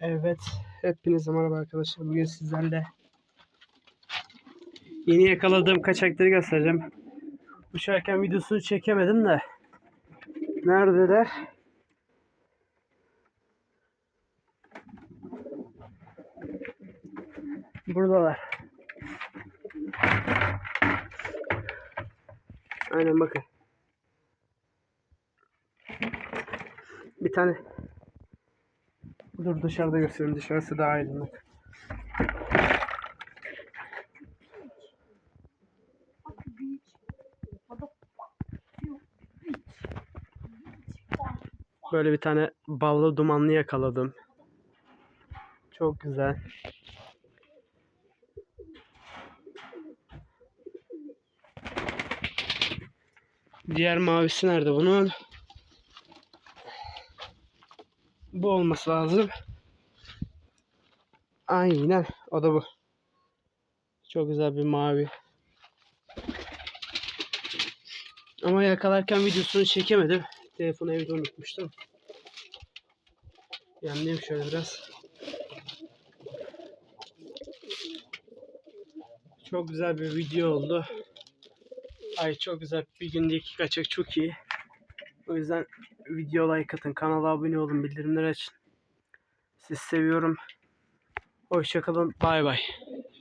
Evet, hepinize merhaba arkadaşlar. Bugün sizlerle yeni yakaladığım kaçakları göstereceğim. Uçarken videosunu çekemedim de. Neredeler? Buradalar. Aynen bakın. Bir tane Dur dışarıda göstereyim. Dışarısı daha aydınlık. Böyle bir tane ballı dumanlı yakaladım. Çok güzel. Diğer mavisi nerede bunun? Bu olması lazım. Aynen. O da bu. Çok güzel bir mavi. Ama yakalarken videosunu çekemedim. Telefonu evde unutmuştum. Yanlayayım şöyle biraz. Çok güzel bir video oldu. Ay çok güzel. Bir günde iki kaçak çok iyi. O yüzden video like atın. Kanala abone olun. Bildirimleri açın. Sizi seviyorum. Hoşçakalın. Bay bay.